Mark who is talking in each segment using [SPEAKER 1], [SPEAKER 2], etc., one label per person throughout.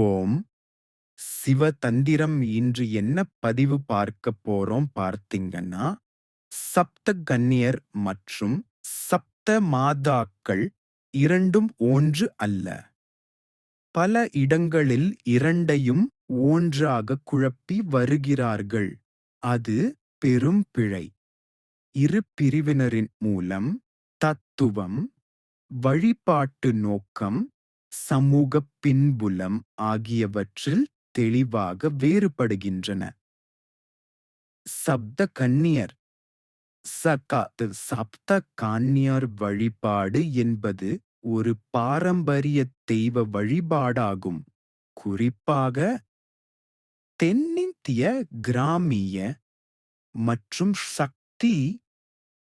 [SPEAKER 1] ஓம். சிவதந்திரம் இன்று என்ன பதிவு பார்க்க போறோம் பார்த்தீங்கன்னா சப்த கன்னியர் மற்றும் சப்த மாதாக்கள் இரண்டும் ஒன்று அல்ல. பல இடங்களில் இரண்டையும் ஒன்றாக குழப்பி வருகிறார்கள். அது பெரும் பிழை. இரு பிரிவினரின் மூலம் தத்துவம் வழிபாட்டு நோக்கம் சமூக பின்புலம் ஆகியவற்றில் தெளிவாக வேறுபடுகின்றன. சப்த கன்னியர். சகாத்து சப்த கன்னியர் வழிபாடு என்பது ஒரு பாரம்பரிய தெய்வ வழிபாடாகும். குறிப்பாக தென்னிந்திய கிராமிய மற்றும் சக்தி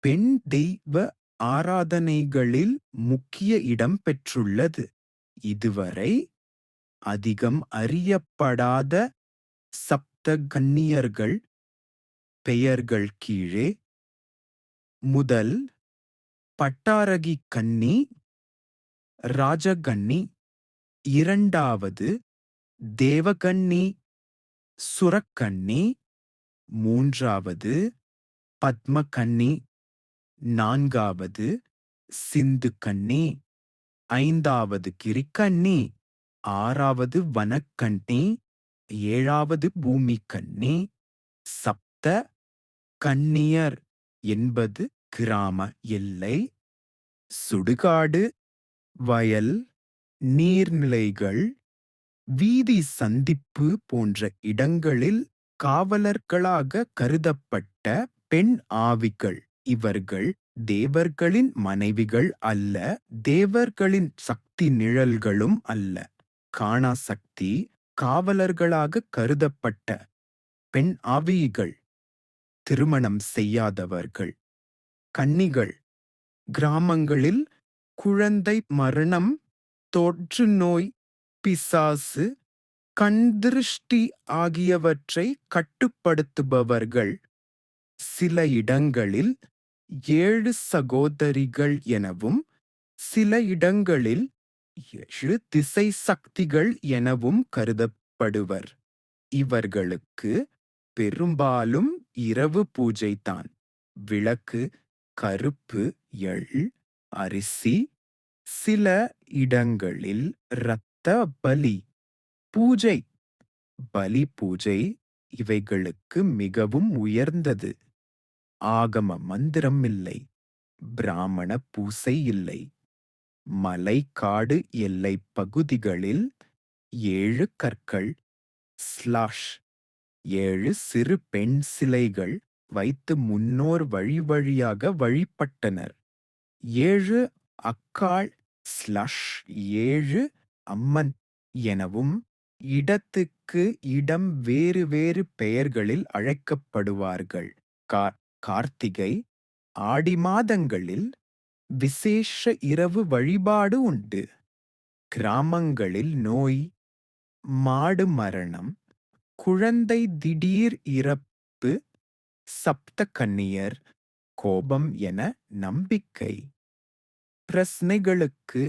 [SPEAKER 1] பெண் தெய்வ ஆராதனைகளில் முக்கிய இடம் பெற்றுள்ளது. இதுவரை அதிகம் அறியப்படாத சப்த கன்னியர்கள் பெயர்கள் கீழே முதல் பட்டாரகி கன்னி ராஜகன்னி இரண்டாவது தேவகன்னி சுரக்கன்னி மூன்றாவது பத்மகன்னி நான்காவது சிந்து கன்னி ஐந்தாவது கிரிக்கண்ணி ஆறாவது வனக்கண்ணி ஏழாவது பூமி கண்ணி சப்த கண்ணியர் என்பது கிராம எல்லை சுடுகாடு வயல் நீர்நிலைகள் வீதி சந்திப்பு போன்ற இடங்களில் காவலர்களாக கருதப்பட்ட பெண் ஆவிகள். இவர்கள் தேவர்களின் மனைவிகள் அல்ல தேவர்களின் சக்தி நிழல்களும் அல்ல. காணா சக்தி காவலர்களாக கருதப்பட்ட பெண் ஆவிகள் திருமணம் செய்யாதவர்கள். கன்னிகள் கிராமங்களில் குழந்தை மரணம் தொற்று நோய் பிசாசு கண்திருஷ்டி ஆகியவற்றை கட்டுப்படுத்துபவர்கள். சில இடங்களில் ஏழு சகோதரிகள் எனவும் சில இடங்களில் ஏழு திசை சக்திகள் எனவும் கருதப்படுவர். இவர்களுக்கு பெரும்பாலும் இரவு பூஜைதான். விளக்கு கருப்பு எள் அரிசி சில இடங்களில் இரத்த பலி பூஜை. பலி பூஜை இவைகளுக்கு மிகவும் உயர்ந்தது. ஆகம மந்திரம் இல்லை பிராமண பூசை இல்லை. மலை காடு எல்லை பகுதிகளில் ஏழு கற்கள் ஸ்லாஷ் ஏழு சிறு பெண் சிலைகள் வைத்து முன்னோர் வழி வழியாக வழிபட்டனர். ஏழு அக்காள் ஸ்லஷ் ஏழு அம்மன் எனவும் இடத்துக்கு இடம் வேறு வேறு பெயர்களில் அழைக்கப்படுவார்கள். கா கார்த்திகை ஆடி மாதங்களில் விசேஷ இரவு வழிபாடு உண்டு. கிராமங்களில் நோய் மாடு மரணம் குழந்தை திடீர் இறப்பு சப்த கன்னியர் கோபம் என நம்பிக்கை. பிரச்சனைகளுக்கு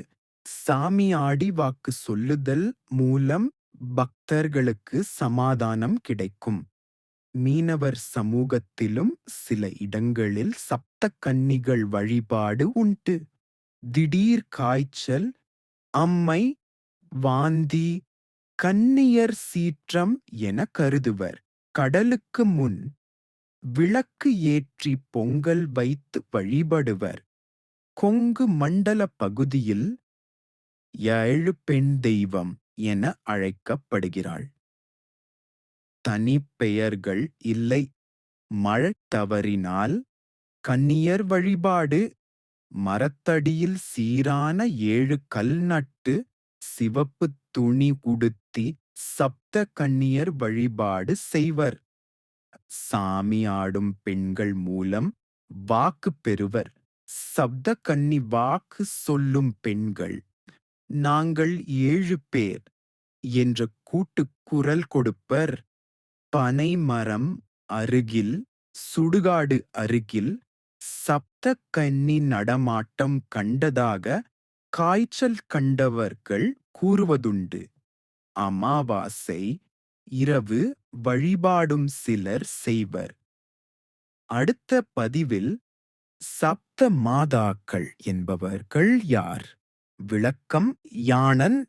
[SPEAKER 1] சாமி ஆடி வாக்கு சொல்லுதல் மூலம் பக்தர்களுக்கு சமாதானம் கிடைக்கும். மீனவர் சமூகத்திலும் சில இடங்களில் சப்த கன்னிகள் வழிபாடு உண்டு. திடீர் காய்ச்சல் அம்மை வாந்தி கன்னியர் சீற்றம் என கருதுவர். கடலுக்கு முன் விளக்கு ஏற்றி பொங்கல் வைத்து வழிபடுவர். கொங்கு மண்டல பகுதியில் ஏழு பெண் தெய்வம் என அழைக்கப்படுகிறாள். தனிப்பெயர்கள் இல்லை. மழத் தவறினால் கன்னியர் வழிபாடு. மரத்தடியில் சீரான ஏழு கல் நட்டு சிவப்பு துணி உடுத்தி சப்த கன்னியர் வழிபாடு செய்வர். சாமி ஆடும் பெண்கள் மூலம் வாக்கு பெறுவர். சப்த கன்னி வாக்கு சொல்லும் பெண்கள். நாங்கள் ஏழு பேர். என்ற கூட்டுக் குரல் கொடுப்பர். பனை மரம் அருகில் சுடுகாடு அருகில் சப்த கன்னி நடமாட்டம் கண்டதாக காய்ச்சல் கண்டவர்கள் கூறுவதுண்டு. அமாவாசை இரவு வழிபாடும் சிலர் செய்வர். அடுத்த பதிவில் சப்த மாதாக்கள் என்பவர்கள் யார்? விளக்கம் யானன்